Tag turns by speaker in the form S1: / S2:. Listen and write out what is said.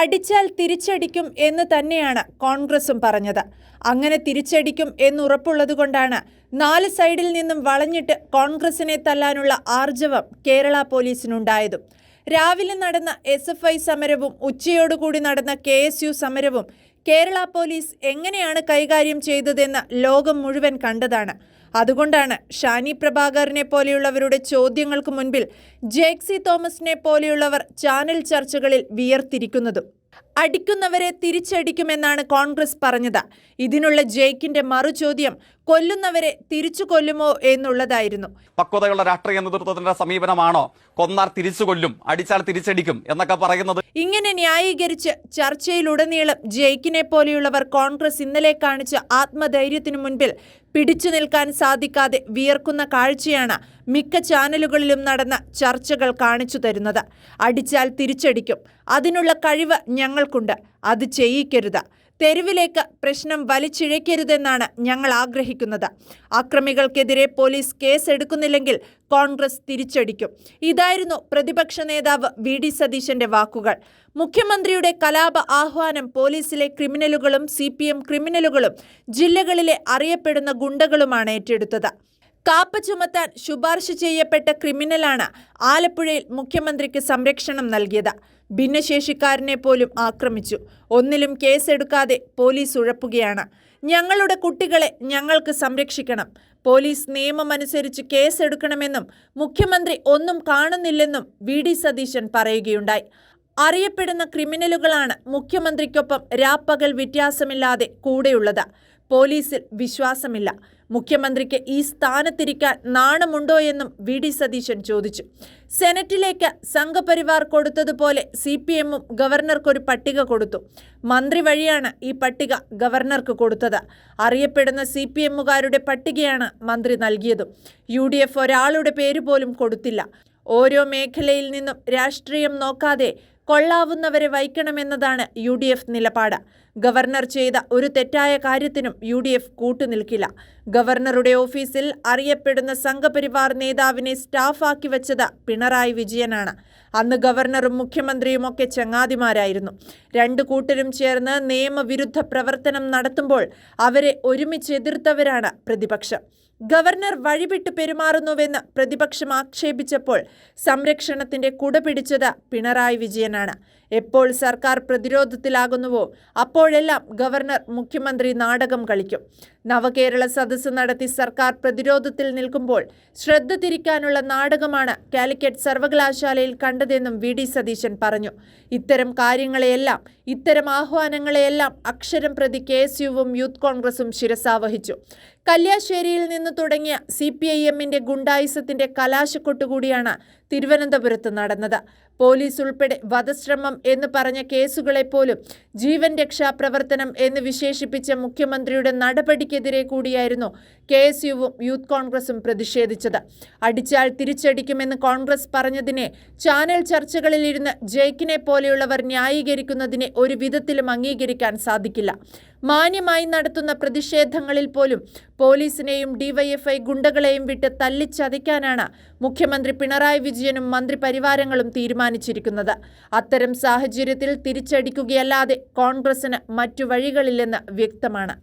S1: അടിച്ചാൽ തിരിച്ചടിക്കും എന്ന് തന്നെയാണ് കോൺഗ്രസും പറഞ്ഞത്. അങ്ങനെ തിരിച്ചടിക്കും എന്നുറപ്പുള്ളതുകൊണ്ടാണ് നാല് സൈഡിൽ നിന്നും വളഞ്ഞിട്ട് കോൺഗ്രസിനെ തല്ലാനുള്ള ആർജവം കേരള പോലീസിനുണ്ടായതും. രാവിലെ നടന്ന എസ് എഫ് ഐ സമരവും ഉച്ചയോടുകൂടി നടന്ന കെ എസ് യു സമരവും കേരള പോലീസ് എങ്ങനെയാണ് കൈകാര്യം ചെയ്തതെന്ന് ലോകം മുഴുവൻ കണ്ടതാണ്. അതുകൊണ്ടാണ് ഷാനി പ്രഭാകറിനെ പോലെയുള്ളവരുടെ ചോദ്യങ്ങൾക്ക് മുൻപിൽ ജേക്സി തോമസിനെ പോലെയുള്ളവർ ചാനൽ ചർച്ചകളിൽ വിയർത്തിരിക്കുന്നതും. അടിക്കുന്നവരെ തിരിച്ചടിക്കുമെന്നാണ് കോൺഗ്രസ് പറഞ്ഞത്. ഇതിനുള്ള ജയ്ക്കിന്റെ മറുചോദ്യം കൊല്ലുന്നവരെ തിരിച്ചു കൊല്ലുമോ എന്നുള്ളതായിരുന്നു.
S2: പക്വതയുള്ള രാഷ്ട്രീയ നേതൃത്വത്തിന്റെ സമീപനമാണോ? കൊന്നാൽ തിരിച്ചു കൊല്ലും അടിച്ചാൽ തിരിച്ചടിക്കും എന്നൊക്കെ പറയുന്നത്
S1: ഇങ്ങനെ ന്യായീകരിച്ച് ചർച്ചയിലുടനീളം ജയ്ക്കിനെ പോലെയുള്ളവർ കോൺഗ്രസ് ഇന്നലെ കാണിച്ച ആത്മധൈര്യത്തിനു മുൻപിൽ പിടിച്ചു നിൽക്കാൻ സാധിക്കാതെ വിയർക്കുന്ന കാഴ്ചയാണ് മിക്ക ചാനലുകളിലും നടന്ന ചർച്ചകൾ കാണിച്ചു തരുന്നത്. അടിച്ചാൽ തിരിച്ചടിക്കും. അതിനുള്ള കഴിവ് ഞങ്ങൾക്കുണ്ട്. അത് ചെയ്യിക്കരുത്. തെരുവിലേക്ക് പ്രശ്നം വലിച്ചിഴയ്ക്കരുതെന്നാണ് ഞങ്ങൾ ആഗ്രഹിക്കുന്നത്. അക്രമികൾക്കെതിരെ പോലീസ് കേസ് എടുക്കുന്നില്ലെങ്കിൽ കോൺഗ്രസ് തിരിച്ചടിക്കും. ഇതായിരുന്നു പ്രതിപക്ഷ നേതാവ് വി. ഡി. സതീശന്റെ വാക്കുകൾ. മുഖ്യമന്ത്രിയുടെ കലാപ ആഹ്വാനം പോലീസിലെ ക്രിമിനലുകളും സി. ക്രിമിനലുകളും ജില്ലകളിലെ അറിയപ്പെടുന്ന ഗുണ്ടകളുമാണ് ഏറ്റെടുത്തത്. കാപ്പ ചുമത്താൻ ശുപാർശ ചെയ്യപ്പെട്ട ക്രിമിനലാണ് ആലപ്പുഴയിൽ മുഖ്യമന്ത്രിക്ക് സംരക്ഷണം നൽകിയത്. ഭിന്നശേഷിക്കാരനെ പോലും ആക്രമിച്ചു. ഒന്നിലും കേസെടുക്കാതെ പോലീസ് ഉഴപ്പുകയാണ്. ഞങ്ങളുടെ കുട്ടികളെ ഞങ്ങൾക്ക് സംരക്ഷിക്കണം. പോലീസ് നിയമമനുസരിച്ച് കേസെടുക്കണമെന്നും മുഖ്യമന്ത്രി ഒന്നും കാണുന്നില്ലെന്നും വി. ഡി. സതീശൻ പറയുകയുണ്ടായി. അറിയപ്പെടുന്ന ക്രിമിനലുകളാണ് മുഖ്യമന്ത്രിക്കൊപ്പം രാപ്പകൽ വ്യത്യാസമില്ലാതെ കൂടെയുള്ളത്. പോലീസിൽ വിശ്വാസമില്ല. മുഖ്യമന്ത്രിക്ക് ഈ സ്ഥാനത്തിരിക്കാൻ നാണമുണ്ടോ എന്നും വി ഡി സതീശൻ ചോദിച്ചു. സെനറ്റിലേക്ക് സംഘപരിവാർ കൊടുത്തതുപോലെ സി പി എമ്മും ഗവർണർക്കൊരു പട്ടിക കൊടുത്തു. മന്ത്രി വഴിയാണ് ഈ പട്ടിക ഗവർണർക്ക് കൊടുത്തത്. അറിയപ്പെടുന്ന സി പി എമ്മുകാരുടെ പട്ടികയാണ് മന്ത്രി നൽകിയതും. യു ഡി എഫ് ഒരാളുടെ പേര് പോലും കൊടുത്തില്ല. ഓരോ മേഖലയിൽ നിന്നും രാഷ്ട്രീയം നോക്കാതെ കൊള്ളാവുന്നവരെ വഹിക്കണമെന്നതാണ് യു ഡി എഫ് നിലപാട്. ഗവർണർ ചെയ്ത ഒരു തെറ്റായ കാര്യത്തിനും യു ഡി എഫ് കൂട്ടുനിൽക്കില്ല. ഗവർണറുടെ ഓഫീസിൽ അറിയപ്പെടുന്ന സംഘപരിവാർ നേതാവിനെ സ്റ്റാഫാക്കി വെച്ചത് പിണറായി വിജയനാണ്. അന്ന് ഗവർണറും മുഖ്യമന്ത്രിയുമൊക്കെ ചങ്ങാതിമാരായിരുന്നു. രണ്ടു കൂട്ടരും ചേർന്ന് നിയമവിരുദ്ധ പ്രവർത്തനം നടത്തുമ്പോൾ അവരെ ഒരുമിച്ച് ഒരുമിച്ചെതിർത്തവരാണ് പ്രതിപക്ഷം. ഗവർണർ വഴിവിട്ട് പെരുമാറുന്നുവെന്ന് പ്രതിപക്ഷം ആക്ഷേപിച്ചപ്പോൾ സംരക്ഷണത്തിന്റെ കുട പിടിച്ചത് പിണറായി വിജയനാണ്. എപ്പോൾ സർക്കാർ പ്രതിരോധത്തിലാകുന്നുവോ അപ്പോഴെല്ലാം ഗവർണർ മുഖ്യമന്ത്രി നാടകം കളിക്കും. നവകേരള സദസ്സ് നടത്തി സർക്കാർ പ്രതിരോധത്തിൽ നിൽക്കുമ്പോൾ ശ്രദ്ധ തിരിക്കാനുള്ള നാടകമാണ് കാലിക്കറ്റ് സർവകലാശാലയിൽ കണ്ടതെന്നും വി. ഡി. സതീശൻ പറഞ്ഞു. ഇത്തരം കാര്യങ്ങളെയെല്ലാം ഇത്തരം ആഹ്വാനങ്ങളെയെല്ലാം അക്ഷരം പ്രതി കെ. എസ്. യുവും യൂത്ത് കോൺഗ്രസും ശിരസാവഹിച്ചു. കല്യാശ്ശേരിയിൽ നിന്ന് തുടങ്ങിയ സി. പി. ഐ. എമ്മിന്റെ ഗുണ്ടായിസത്തിന്റെ കലാശക്കൊട്ടുകൂടിയാണ് തിരുവനന്തപുരത്ത് നടന്നത്. പോലീസ് ഉൾപ്പെടെ വധശ്രമം എന്ന് പറഞ്ഞ കേസുകളെ പോലും ജീവൻ രക്ഷാ പ്രവർത്തനം എന്ന് വിശേഷിപ്പിച്ച മുഖ്യമന്ത്രിയുടെ നടപടിക്കെതിരെ കൂടിയായിരുന്നു കെ എസ് യുവും യൂത്ത് കോൺഗ്രസും പ്രതിഷേധിച്ചത്. അടിച്ചാൽ തിരിച്ചടിക്കുമെന്ന് കോൺഗ്രസ് പറഞ്ഞതിനെ ചാനൽ ചർച്ചകളിലിരുന്ന് ജയ്ക്കിനെ പോലെയുള്ളവർ ന്യായീകരിക്കുന്നതിനെ ഒരു വിധത്തിലും അംഗീകരിക്കാൻ സാധിക്കില്ല. മാന്യമായി നടത്തുന്ന പ്രതിഷേധങ്ങളിൽ പോലും പോലീസിനെയും ഡിവൈഎഫ്ഐ ഗുണ്ടകളെയും വിട്ട് തല്ലിച്ചതയ്ക്കാനാണ് മുഖ്യമന്ത്രി പിണറായി വിജയനും മന്ത്രിപരിവാരങ്ങളും തീരുമാനിച്ചിരിക്കുന്നത്. അത്തരം സാഹചര്യത്തിൽ തിരിച്ചടിക്കുകയല്ലാതെ കോൺഗ്രസിന് മറ്റു വഴികളില്ലെന്ന് വ്യക്തമാണ്.